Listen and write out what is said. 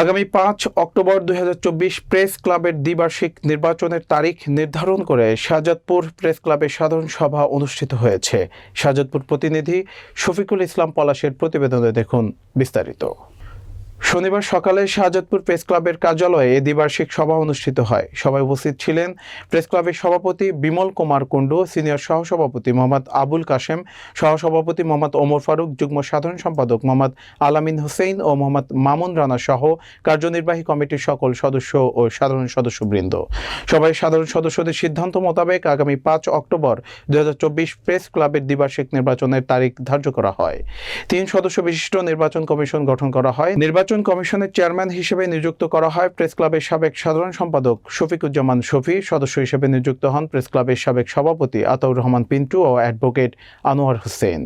আগামী পাঁচ অক্টোবর দুই হাজার চব্বিশ প্রেস ক্লাবের দ্বিবার্ষিক নির্বাচনের তারিখ নির্ধারণ করে শাহজাদপুর প্রেস ক্লাবের সাধারণ সভা অনুষ্ঠিত হয়েছে। শাহজাদপুর প্রতিনিধি শফিকুল ইসলাম পলাশের প্রতিবেদনে দেখুন বিস্তারিত। শনিবার সকালে শাহজাদপুর প্রেস ক্লাবের কার্যালয়ে এ দ্বিবার্ষিক সভা অনুষ্ঠিত হয়। সভায় উপস্থিত ছিলেন প্রেস ক্লাবের সভাপতি বিমল কুমার কুণ্ডু, সিনিয়র সহসভাপতি মোহাম্মদ আবুল কাশেম, সহসভাপতি মোহাম্মদ ওমর ফারুক, যুগ্ম সাধারণ সম্পাদক মোহাম্মদ আলামিন হোসেন ও মোহাম্মদ মামুন রানা সহ কার্যনির্বাহী কমিটির সকল সদস্য ও সাধারণ সদস্যবৃন্দ। সবাই সাধারণ সদস্যদের সিদ্ধান্ত মোতাবেক আগামী পাঁচ অক্টোবর দুই হাজার চব্বিশ প্রেস ক্লাবের দ্বিবার্ষিক নির্বাচনের তারিখ ধার্য করা হয়। তিন সদস্য বিশিষ্ট নির্বাচন কমিশন গঠন করা হয়। নির্বাচন কমিশনের চেয়ারম্যান হিসেবে নিযুক্ত করা হয় প্রেস ক্লাবের সাবেক সাধারণ সম্পাদক শফিকুজ্জামান শফি, সদস্য হিসেবে নিযুক্ত হন প্রেস ক্লাবের সাবেক সভাপতি আতাউর রহমান পিন্টু ও অ্যাডভোকেট আনোয়ার হোসেন।